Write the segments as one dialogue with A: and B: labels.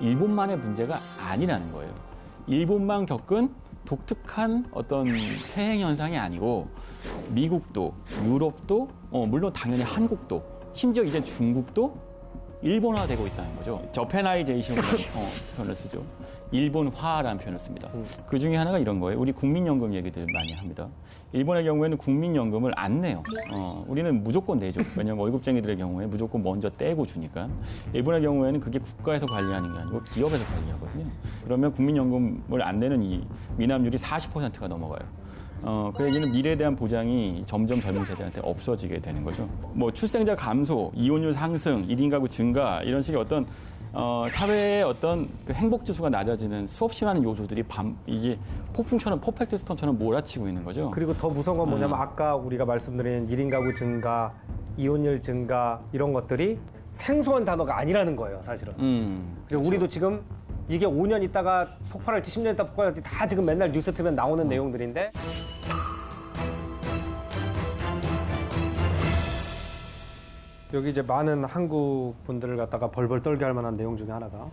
A: 일본만의 문제가 아니라는 거예요. 일본만 겪은 독특한 어떤 태행 현상이 아니고 미국도 유럽도 어, 물론 당연히 한국도 심지어 이제 중국도 일본화되고 있다는 거죠. 저페나이제이션이라는 어, 표현을 쓰죠. 일본화라는 표현을 씁니다. 그 중에 하나가 이런 거예요. 우리 국민연금 얘기들 많이 합니다. 일본의 경우에는 국민연금을 안 내요. 어, 우리는 무조건 내죠. 왜냐하면 월급쟁이들의 경우에 무조건 먼저 떼고 주니까. 일본의 경우에는 그게 국가에서 관리하는 게 아니고 기업에서 관리하거든요. 그러면 국민연금을 안 내는 이 미납률이 40%가 넘어가요. 어, 그 얘기는 미래에 대한 보장이 점점 젊은 세대한테 없어지게 되는 거죠. 뭐 출생자 감소, 이혼율 상승, 1인 가구 증가 이런 식의 어떤 어, 사회의 어떤 그 행복 지수가 낮아지는 수없이 많은 요소들이 밤 이게 폭풍처럼 퍼펙트 스톰처럼 몰아치고 있는 거죠.
B: 그리고 더 무서운 건 뭐냐면 아까 우리가 말씀드린 1인 가구 증가, 이혼율 증가 이런 것들이 생소한 단어가 아니라는 거예요, 사실은.
A: 음,
B: 그리고 우리도 지금 이게 5년 있다가 폭발할지 10년 있다 폭발할지 다 지금 맨날 뉴스 틀면 나오는 내용들인데 여기 이제 많은 한국 분들을 갖다가 벌벌 떨게 할 만한 내용 중에 하나가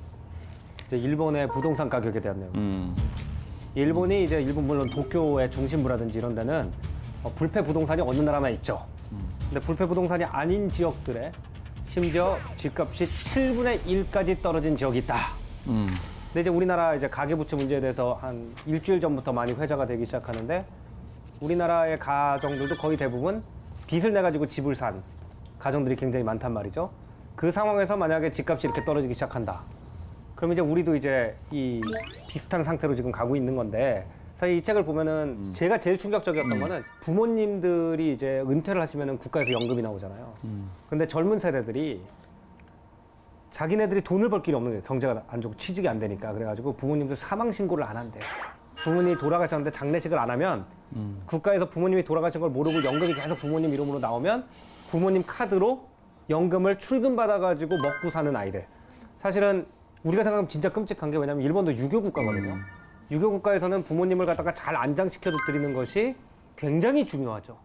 B: 이제 일본의 부동산 가격에 대한 내용.
A: 음,
B: 일본이 이제 일본 물론 도쿄의 중심부라든지 이런 데는 어, 불패 부동산이 어느 나라나 있죠. 근데 불패 부동산이 아닌 지역들에 심지어 집값이 7분의 1까지 떨어진 지역이 있다.
A: 음,
B: 근데 이제 우리나라 이제 가계부채 문제에 대해서 한 일주일 전부터 많이 회자가 되기 시작하는데 우리나라의 가정들도 거의 대부분 빚을 내 가지고 집을 산 가정들이 굉장히 많단 말이죠. 그 상황에서 만약에 집값이 이렇게 떨어지기 시작한다. 그럼 이제 우리도 이제 이 비슷한 상태로 지금 가고 있는 건데 사실 이 책을 보면은 제가 제일 충격적이었던 거는 부모님들이 이제 은퇴를 하시면은 국가에서 연금이 나오잖아요. 근데 젊은 세대들이 자기네들이 돈을 벌 길이 없는 거예요. 경제가 안 좋고 취직이 안 되니까. 그래가지고 부모님들 사망 신고를 안 한대. 부모님이 돌아가셨는데 장례식을 안 하면 국가에서 부모님이 돌아가신 걸 모르고 연금이 계속 부모님 이름으로 나오면 부모님 카드로 연금을 출금 받아가지고 먹고 사는 아이들. 사실은 우리가 생각하면 진짜 끔찍한 게 왜냐면 일본도 유교 국가거든요. 유교 국가에서는 부모님을 갖다가 잘 안장시켜 드리는 것이 굉장히 중요하죠.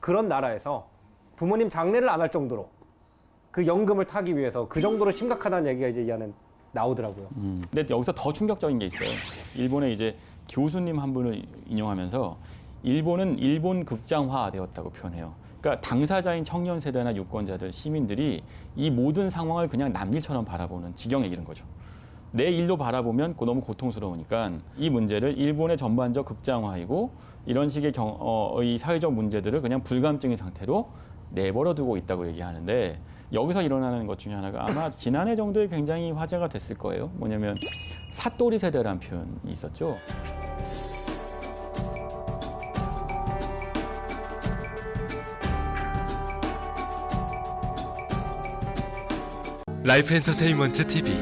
B: 그런 나라에서 부모님 장례를 안 할 정도로 그 연금을 타기 위해서 그 정도로 심각하다는 얘기가 이제 이 안에 나오더라고요.
A: 음. 근데 여기서 더 충격적인 게 있어요. 일본의 이제 교수님 한 분을 인용하면서 일본은 일본 극장화되었다고 표현해요. 그러니까 당사자인 청년 세대나 유권자들, 시민들이 이 모든 상황을 그냥 남일처럼 바라보는 지경에 이른 거죠. 내 일로 바라보면 그 너무 고통스러우니까 이 문제를 일본의 전반적 극장화이고 이런 식의 경, 어, 이 사회적 문제들을 그냥 불감증의 상태로 내버려 두고 있다고 얘기하는데 여기서 일어나는 것 중에 하나가 아마 지난해 정도에 굉장히 화제가 됐을 거예요. 뭐냐면 사또리 세대라는 표현이 있었죠.
C: 라이프 엔터테인먼트 TV